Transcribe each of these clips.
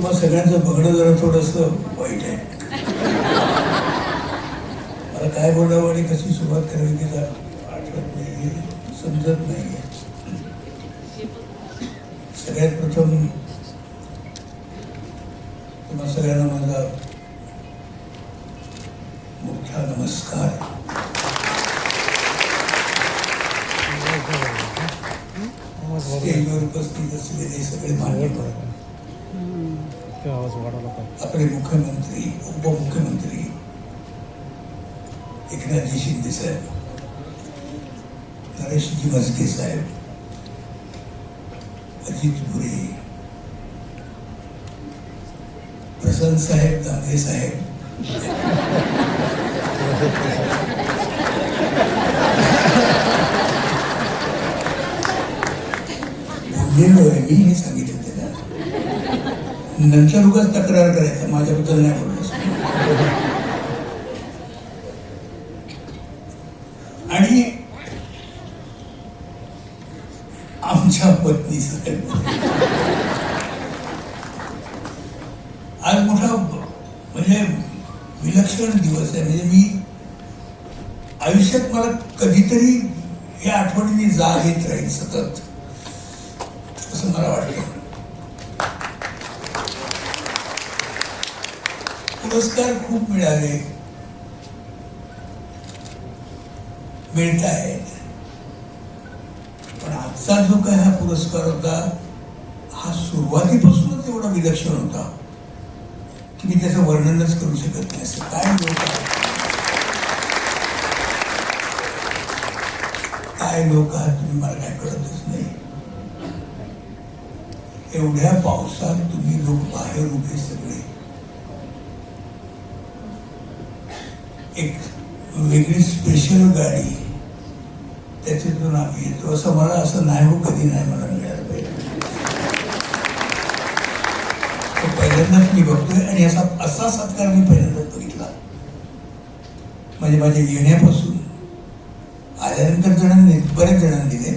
तुम्हा सगळ्यांचं बघणं जरा थोडस वाईट आहे. मला काय बोलावं आणि कशी सुरुवात करावी ती जरा आठवत नाही समजत नाही सगळ्यात प्रथम तुम्हा सगळ्यांना माझा मोठा नमस्कार. स्टेजवर उपस्थित असलेले सगळे आवाज वाढवला पाहिजे. आपले मुख्यमंत्री उपमुख्यमंत्री एकनाथजी शिंदे साहेब नरेशजी मस्के साहेब अजित पुरे प्रसन्न साहेब दांगे साहेब. बोललेलो आहे मी हे सांगितलं. नंतर उगाच तक्रार करायचं माझ्याबद्दल नाही बोललं आणि आमच्या पत्नी साहेब आज मोठा म्हणजे विलक्षण दिवस आहे. म्हणजे मी आयुष्यात मला कधीतरी या आठवणीने जाग येत राहील सतत. असं मला वाटतं. पुरस्कार खूप मिळाले. मिळत आहेत पण आजचा जो काय हा पुरस्कार होता हा सुरुवातीपासूनच एवढा विलक्षण होता की मी त्याचं वर्णनच करू शकत नाही. असं काय लोक काय लोक आहात तुम्ही? मला काय कळतच नाही. एवढ्या पावसात तुम्ही लोक बाहेर उभे सगळे. एक वेगळी स्पेशल गाडी त्याच्यातून आम्ही येतो. असं मला असं नाही हो कधी नाही मला मिळालं पाहिजे. पहिल्यांदाच मी बघतोय आणि असा असा सत्कार मी पहिल्यांदाच बघितला. म्हणजे माझ्या येण्यापासून. आल्यानंतर जणांनी बऱ्याच जणांनी दिले.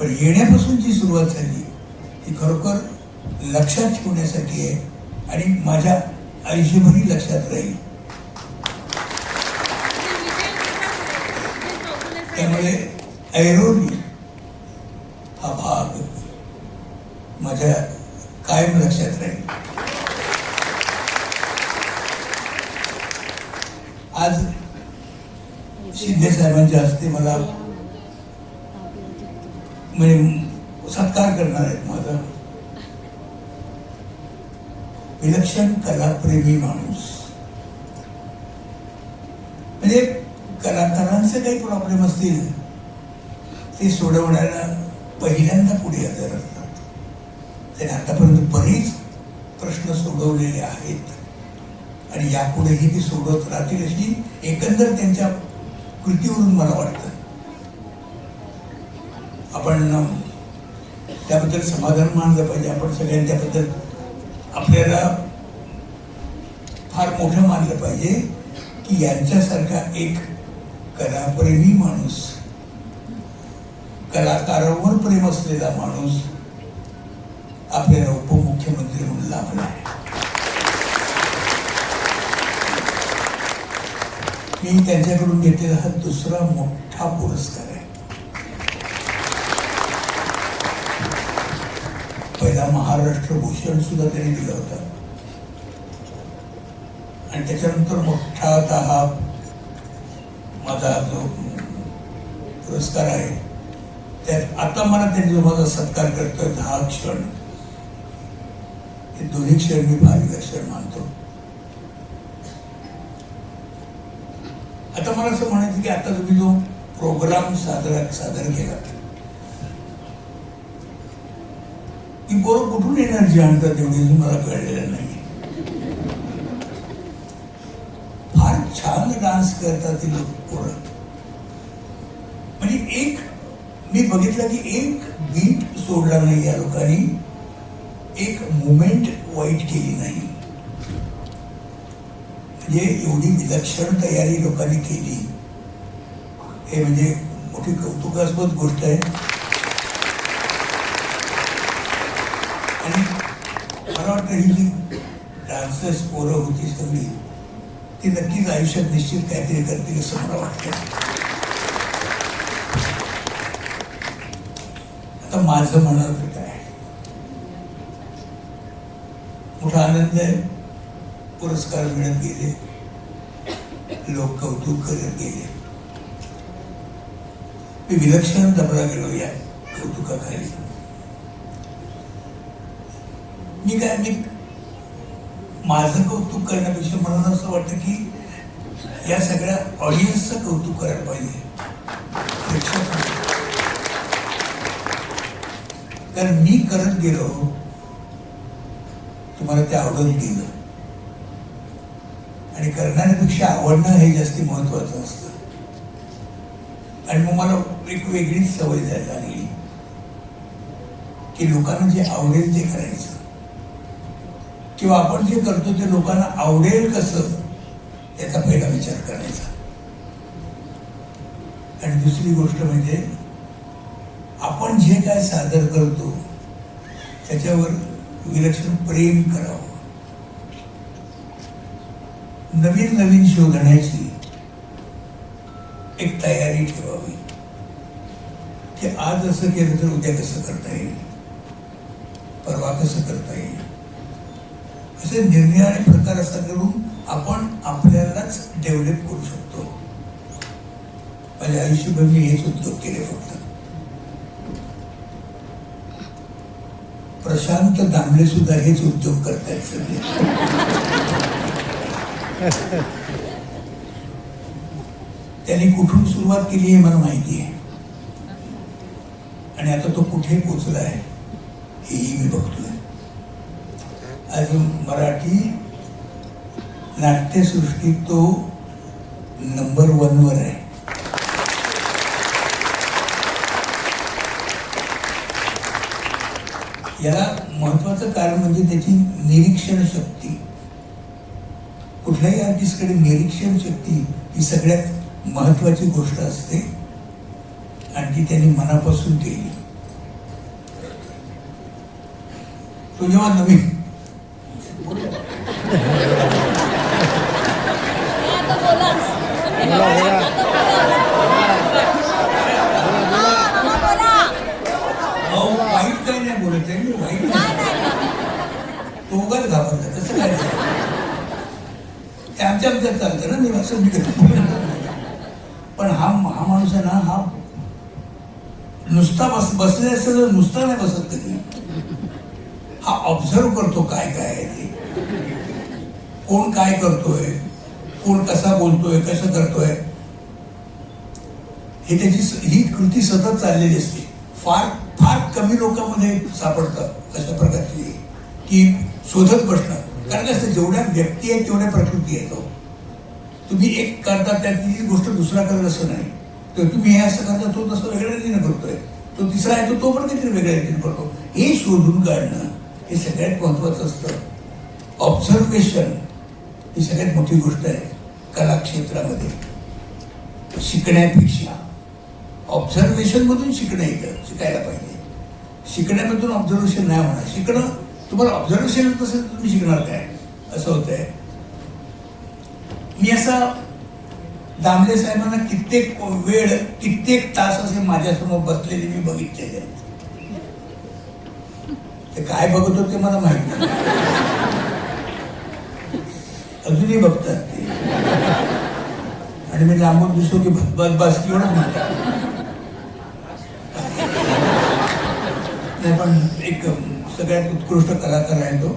पण येण्यापासून जी सुरुवात झाली ती खरोखर लक्षात ठेवण्यासाठी आहे आणि माझ्या आयुष्यभरही लक्षात राहील. त्यामुळे ऐरोली हा भाग माझ्या कायम लक्षात राहील. आज शिंदे साहेबांच्या हस्ते मला म्हणजे सत्कार करणार आहेत माझा. विलक्षण कलाप्रेमी माणूस. म्हणजे कलाकारांचे काही प्रॉब्लेम असतील ते सोडवण्याला पहिल्यांदा पुढे हजर असतात. त्याने आतापर्यंत बरेच प्रश्न सोडवलेले आहेत. आणि यापुढेही ते सोडवत राहतील अशी एकंदर त्यांच्या कृतीवरून मला वाटतं. आपण त्याबद्दल समाधान मानलं पाहिजे. आपण सगळ्यांनी त्याबद्दल आपल्याला फार मोठं मानलं पाहिजे की यांच्यासारखा एक कलाप्रेमी माणूस कलाकारावर प्रेम असलेला माणूस आपल्याला उपमुख्यमंत्री म्हणून लाभला आहे. मी त्यांच्याकडून घेतलेला हा दुसरा मोठा पुरस्कार आहे. पहिला महाराष्ट्र भूषण सुद्धा त्यांनी दिला होता. आणि त्याच्यानंतर मोठा आता हा माझा जो पुरस्कार आहे त्यात आता मला त्यांनी जो माझा सत्कार करतोय हा क्षण हे दोन्ही क्षण मी फार क्षण मानतो. आता मला असं म्हणायचं की आता तुम्ही जो प्रोग्राम सादर सादर केला की बरोबर कुठून एनर्जी आणतात एवढी मला कळलेलं नाही फार छान डान्स करतात ती लोक पोरं. म्हणजे एक मी बघितलं की एक बीट सोडला नाही या लोकांनी. एक मुमेंट वाईट केली नाही. म्हणजे एवढी विलक्षण तयारी लोकांनी केली. हे म्हणजे मोठी कौतुकास्पद गोष्ट आहे. आणि मला वाटतं ही जी डान्सर्स पोरं होती सगळी ते नक्कीच आयुष्यात निश्चित काहीतरी करतील असं मला वाटतं आता माझं म्हणणार तर काय? मोठा आनंद आहे. पुरस्कार मिळत गेले. लोक कौतुक करत गेले. मी विलक्षण दबला गेलो या कौतुकाखाली. मी काय मी माझं कौतुक करण्यापेक्षा मला असं वाटतं की या सगळ्या ऑडियन्सचं कौतुक करायला पाहिजे. कारण मी करत गेलो तुम्हाला ते आवडून गेलं. आणि करणाऱ्यापेक्षा आवडणं हे जास्ती महत्वाचं असतं. आणि मग मला एक वेगळीच सवय जायला लागली की लोकांना जे आवडेल ते करायचं. किंवा आपण जे करतो ते लोकांना आवडेल कसं याचा पहिला विचार करायचा. आणि दुसरी गोष्ट म्हणजे आपण जे काय सादर करतो त्याच्यावर विलक्षण प्रेम करावं. नवीन नवीन शोधण्याची एक तयारी ठेवावी. की आज असं केलं तर उद्या कसं करता येईल? परवा कसं करता येईल? असे निरनिराळे प्रकार असा करून आपण आपल्यालाच डेव्हलप करू शकतो. माझ्या आयुष्यभर मी हेच उद्योग केले फक्त. प्रशांत दामले सुद्धा हेच उद्योग करतायत सगळे त्यांनी कुठून सुरुवात केली हे मला माहिती आहे. आणि आता तो कुठे पोचला आहे हेही मी बघतोय. अजून मराठी नाट्यसृष्टीत तो नंबर वनवर आहे. याला महत्वाचं कारण म्हणजे त्याची निरीक्षण शक्ती. कुठल्याही आर्टिस्टकडे निरीक्षण शक्ती ही सगळ्यात महत्वाची गोष्ट असते. आणि ती त्यांनी मनापासून केली. तो जेव्हा नवीन वाईट काही नाही बोलत आहे मी वाईट तो उगाच घाबरला तसं काय ते आमच्या आमच्यात चालतं ना मी असं पण हा हा माणूस आहे ना हा नुसता बस बसले असेल तर नुसता नाही बसत कधी हा ऑब्झर्व करतो काय काय आहे. कोण काय करतोय? कोण कसा बोलतोय? कसं करतोय? हे त्याची ही कृती सतत चाललेली असते. फार फार कमी लोकांमध्ये सापडतं अशा प्रकारची की शोधत बसणं. कारण असं असतं, जेवढ्या व्यक्ती आहेत तेवढ्या प्रकृती येतो हो. तुम्ही एक करता त्यातली गोष्ट दुसरा करत असं नाही. तर तुम्ही हे असं करता तो तसं वेगळ्या रीतीने करतोय. तो तिसरा आहे तो तो पण काहीतरी वेगळ्या रीतीने करतो. हे शोधून काढणं हे सगळ्यात महत्वाचं असतं. ऑब्झर्वेशन ही सगळ्यात मोठी गोष्ट आहे कला क्षेत्रामध्ये शिकण्यापेक्षा ऑब्झर्वेशन मधून शिकणं येतं शिकायला पाहिजे. शिकण्यामधून ऑब्झर्वेशन नाही होणार. शिकणं तुम्हाला ऑब्झर्वेशन येत असेल तर तुम्ही शिकणार काय? असं होतंय. मी असा दामले साहेबांना कित्येक वेळ कित्येक तास असे माझ्यासमोर बसलेले मी बघितलेले आहेत. ते काय बघत होते मला माहीत नाही. अजूनही बघतात ते. आणि मी लांबून दिसतो की बस बस किंवा म्हणतात नाही पण एक सगळ्यात उत्कृष्ट कलाकार आहे तो.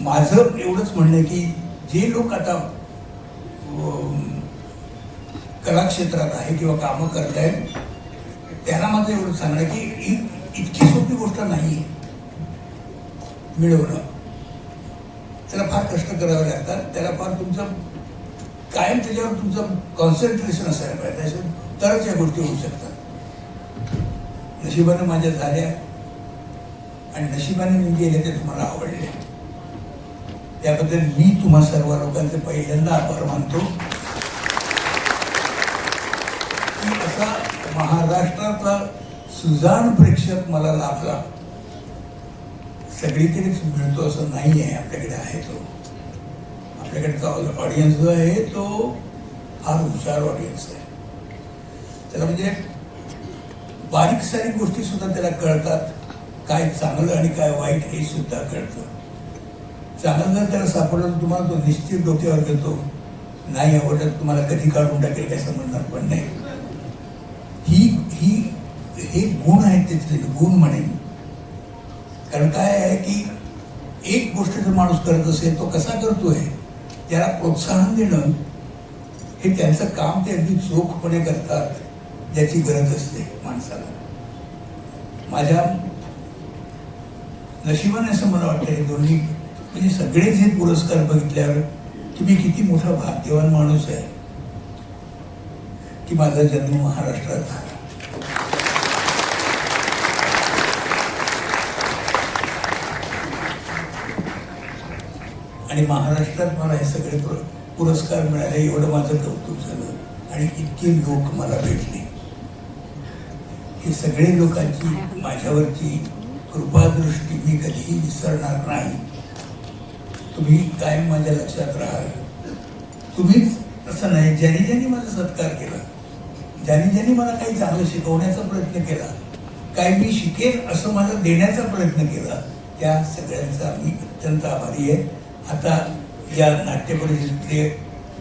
माझं एवढंच म्हणणं आहे की जे लोक आता कलाक्षेत्रात कला क्षेत्रात आहे किंवा कामं करतायत त्यांना माझं एवढं सांगणं की इतकी सोपी गोष्ट नाही आहे मिळवणं. त्याला फार कष्ट करावे लागतात. त्याला फार तुमचं कायम त्याच्यावर तुमचं कॉन्सन्ट्रेशन असायला पाहिजे. त्याच्यावर तरच या गोष्टी होऊ शकतात. नशिबानं माझ्या झाल्या. आणि नशिबाने मी गेले ते तुम्हाला आवडले. त्याबद्दल मी तुम्हा सर्व लोकांचे पहिल्यांदा आभार मानतो. की असा महाराष्ट्रातला सुजाण प्रेक्षक मला लाभला. सगळीकडेच मिळतो असं नाही आहे आपल्याकडे आहे तो. आपल्याकडचा ऑडियन्स जो आहे तो फार हुशार ऑडियन्स आहे. त्याला म्हणजे बारीक सारीक गोष्टी सुद्धा त्याला कळतात काय चांगलं आणि काय वाईट हे सुद्धा कळतं. चांगलं जर त्याला सापडलं तर तुम्हाला तो निश्चित डोक्यावर घेतो. नाही आवडत तुम्हाला कधी काढून टाकेल काय समजणार पण नाही. ही ही हे गुण आहेत तिथले गुण म्हणेन कारण काय आहे की एक गोष्ट जर माणूस करत असेल तो कसा करतोय त्याला प्रोत्साहन देणं हे त्यांचं काम ते अगदी चोखपणे करतात ज्याची गरज असते माणसाला. माझ्या नशिबाने असं मला वाटतं दोन्ही म्हणजे सगळेच हे पुरस्कार बघितल्यावर तुम्ही किती मोठा भाग्यवान माणूस आहे की माझा जन्म महाराष्ट्रात झाला. आणि महाराष्ट्रात मला हे सगळे पुर- पुरस्कार मिळाले एवढं माझं कौतुक झालं. आणि इतके लोक मला भेटले. हे सगळे लोकांची माझ्यावरची कृपादृष्टी मी कधीही विसरणार नाही. तुम्ही कायम माझ्या लक्षात राहाल. तुम्हीच असं नाही ज्यांनी ज्यांनी माझा सत्कार केला ज्यांनी ज्यांनी मला काही चांगलं शिकवण्याचा प्रयत्न केला काय मी शिकेल असं मला देण्याचा प्रयत्न केला त्या सगळ्यांचा मी अत्यंत आभारी आहे. आता या नाट्यपरिषदेतले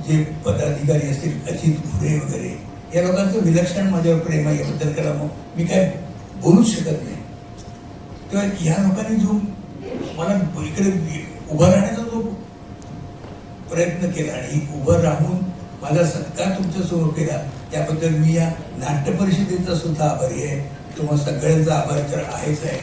जे पदाधिकारी असतील अजित घुरे वगैरे या लोकांचं विलक्षण माझ्यावर प्रेम आहे याबद्दल त्याला मग मी काय बोलूच शकत नाही. तेव्हा ह्या लोकांनी जो मला इकडे उभं राहण्याचा जो प्रयत्न केला आणि उभं राहून माझा सत्कार तुमच्यासमोर केला त्याबद्दल मी या नाट्य परिषदेचा सुद्धा आभारी आहे. तुम्हा सगळ्यांचा आभार तर आहेच आहे.